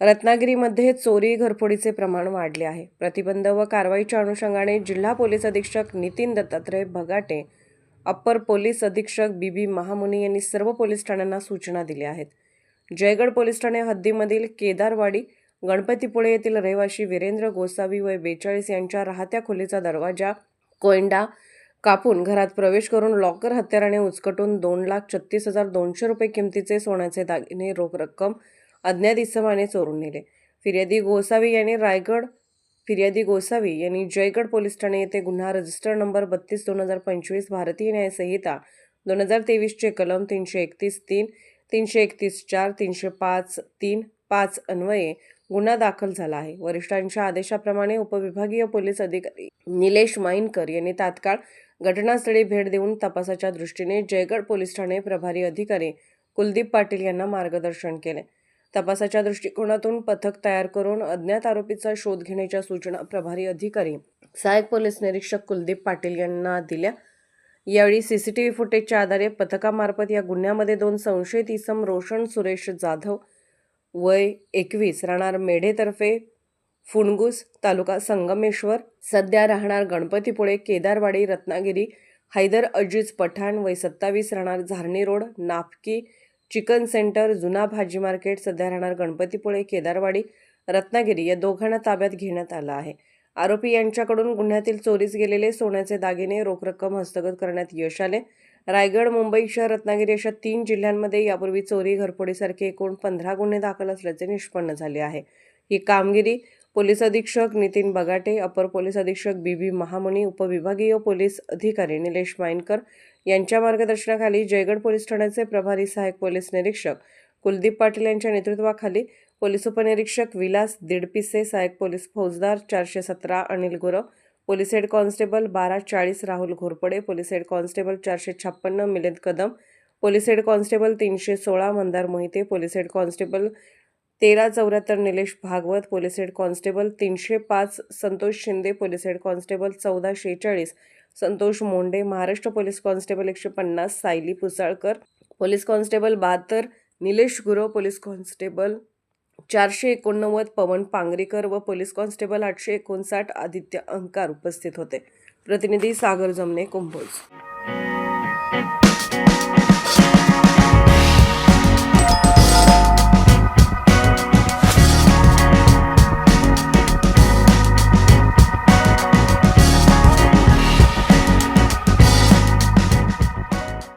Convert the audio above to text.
रत्नागिरीमध्ये चोरी घरफोडीचे प्रमाण वाढले आहे. प्रतिबंध व कारवाईच्या अनुषंगाने जिल्हा पोलीस अधीक्षक नितीन दत्तात्रय भगाटे अप्पर पोलीस अधीक्षक बी बी महामुनी यांनी सर्व पोलीस ठाण्यांना सूचना दिल्या आहेत. जयगड पोलीस ठाणे हद्दीमधील केदारवाडी गणपतीपुळे येथील रहिवाशी वीरेंद्र गोसावी वय बेचाळीस यांच्या राहत्या खोलीचा दरवाजा कोयंडा कापून घरात प्रवेश करून लॉकर हत्याराने उचकटून दोन लाख छत्तीस हजार दोनशे रुपये किमतीचे सोन्याचे दागिने रोख रक्कम अज्ञात इसमाने चोरून नेले. फिर्यादी गोसावी यांनी रायगड फिर्यादी गोसावी यांनी जयगड पोलीस ठाणे येथे गुन्हा रजिस्टर नंबर बत्तीस दोन हजार पंचवीस भारतीय न्यायसंहिता दोन हजार तेवीसचे कलम तीनशे एकतीस तीन तीनशे एकतीस चार तीनशे पाच तीन पाच अन्वये गुन्हा दाखल झाला आहे. वरिष्ठांच्या आदेशाप्रमाणे उपविभागीय पोलीस अधिकारी निलेश माईनकर यांनी तात्काळ घटनास्थळी भेट देऊन तपासाच्या दृष्टीने जयगड पोलीस ठाणे प्रभारी अधिकारी कुलदीप पाटील यांना मार्गदर्शन केले. तपासाच्या दृष्टिकोनातून पथक तयार करून अज्ञात आरोपीचा शोध घेण्याच्या सूचना प्रभारी अधिकारी सहाय्यक पोलीस निरीक्षक कुलदीप पाटील यांना दिल्या. यावेळी सीसीटीव्ही फुटेजच्या आधारे पथकामार्फत या गुन्ह्यामध्ये दोन संशयित इसम रोशन सुरेश जाधव वय एकवीस राहणार मेढेतर्फे फुणगुस तालुका संगमेश्वर सध्या राहणार गणपतीपुळे केदारवाडी रत्नागिरी हैदर अजीज पठाण वय सत्तावीस राहणार झारणी रोड नाफकी चिकन सेंटर जुना भाजी मार्केट सध्या राहणार गणपतीपुळे केदारवाडी रत्नागिरी या दोघांना ताब्यात घेण्यात आलं आहे. आरोपी यांच्याकडून गुन्ह्यातील चोरीस गेलेले सोन्याचे दागिने रोख रक्कम हस्तगत करण्यात यश आले. रायगड मुंबई शहर रत्नागिरी अशा तीन जिल्ह्यांमध्ये यापूर्वी चोरी घरफोडीसारखे एकूण पंधरा गुन्हे दाखल असल्याचे निष्पन्न झाले आहे. ही कामगिरी पोलीस अधीक्षक नितीन बगाटे अपर पोलीस अधीक्षक बी बी महामुनी उपविभागीय पोलीस अधिकारी निलेश मायनकर यांच्या मार्गदर्शनाखाली जयगड पोलीस ठाण्याचे प्रभारी सहाय्यक पोलीस निरीक्षक कुलदीप पाटील यांच्या नेतृत्वाखाली पोलीस उपनिरीक्षक विलास दिडपिसे सहाय्यक पोलीस फौजदार चारशे सतरा Anil Gurav police head constable बारा चाळीस Rahul Ghorpade police head constable चारशे छप्पन्न Milind Kadam police head constable तीनशे सोळा Mandar Mohite police head constable तेरा चौऱ्याहत्तर Nilesh Bhagwat police head constable तीनशे पाच Santosh Shinde police head constable चौदा शेहेचाळीस संतोष मोंडे महाराष्ट्र पोलीस कॉन्स्टेबल एकशे पन्नास सायली पुसाळकर पोलीस कॉन्स्टेबल बहात्तर निलेश गुरव पोलीस कॉन्स्टेबल चारशे एकोणनव्वद पवन पांगरीकर व पोलीस कॉन्स्टेबल आठशे एकोणसाठ आदित्य अंकार उपस्थित होते. प्रतिनिधी सागर जमने कुंभोज.